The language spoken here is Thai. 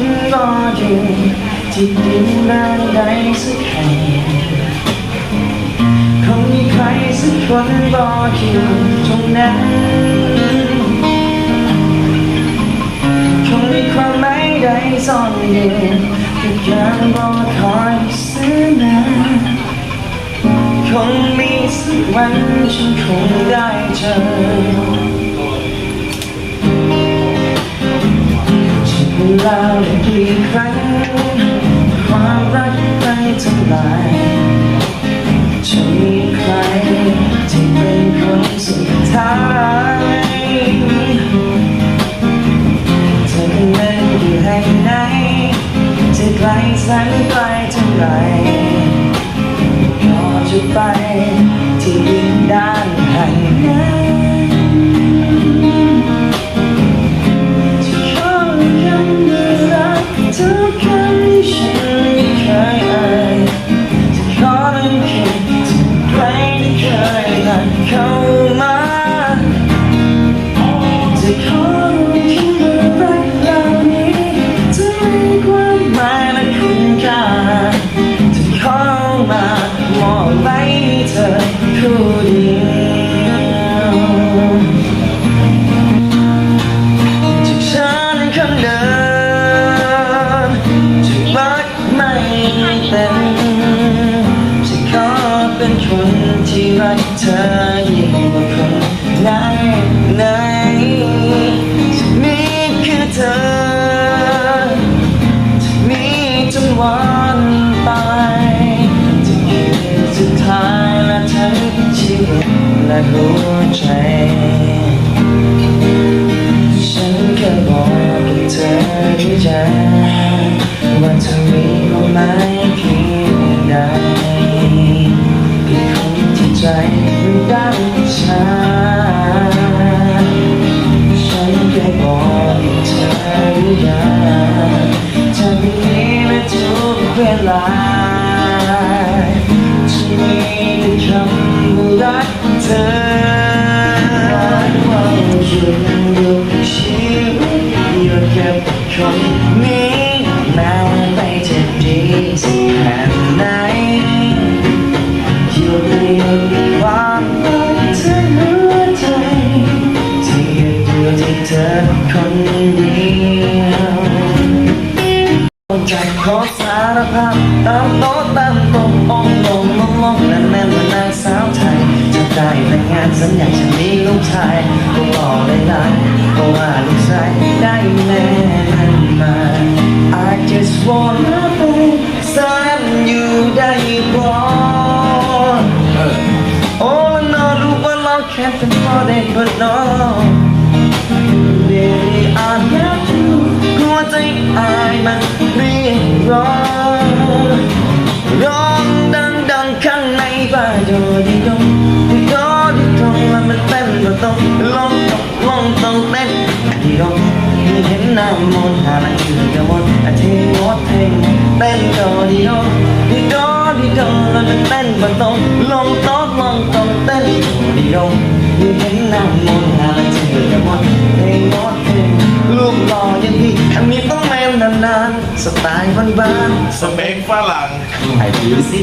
นรออยู่ที่ดินแดนใดสักแห่งคงมีใครสักคนรออยู่ตรงนั้นคงมีความหมายใดซ่อนอยู่ที่การรอคอยแสนนานคงมีสักวันฉันคงได้เจอ ล่ากี่ครั้ง ความรักไปทำลายจะมีใครที่เป็นคนสุดท้ายเธอนั้นอยู่แห่งไหนจะไกลแสนไกลเท่าไหร เต็มจะขอเป็นคนที่รักเธอยิ่งกว่าคนไหนไหนจะมีคือเธอจะมีจนวันตายจะคือสุดท้ายและทั้งชีวิตและหัวใจ ลาฉันมีแต่คำว่ารักเธอความสุขอยู่กับชีวิตอยู่กับคนนี้แม้ว่าไปจะดีสักแค่ไหนอยู่ในความรักเธอหัวใจที่อยู่ที่เธอคนเดียวใจขอ งานสัญญาจะมีลูกชายก็รอได้นานก็ว่าลูกชายได้แม่นั้นมา I just wanna be สันอยู่ได้พอโอ้แล้วนอรู้ว่าเราแค่เป็นพ่อเด็กคนน้อง Baby I love you หัวใจอายมันเรียกร้องร้องดังๆข้างในบ้านโดดีดง ต้องลองต้องลองต้องเต้นดีดงไม่เห็นหน้ามนหาหนังสือจะมนต์อาเทงดเพลงเต้นก็ดีดงดีดอดีดงแล้วมันเต้นก็ต้องลองต้องลองต้องเต้นดีดงไม่เห็นหน้ามนหาหนังสือจะมนเพลงงดเพลงรูปหล่อย่างพี่มีต้องแมนนานๆสไตล์บ้านๆสเปคฝรั่งไอ้ผิวสี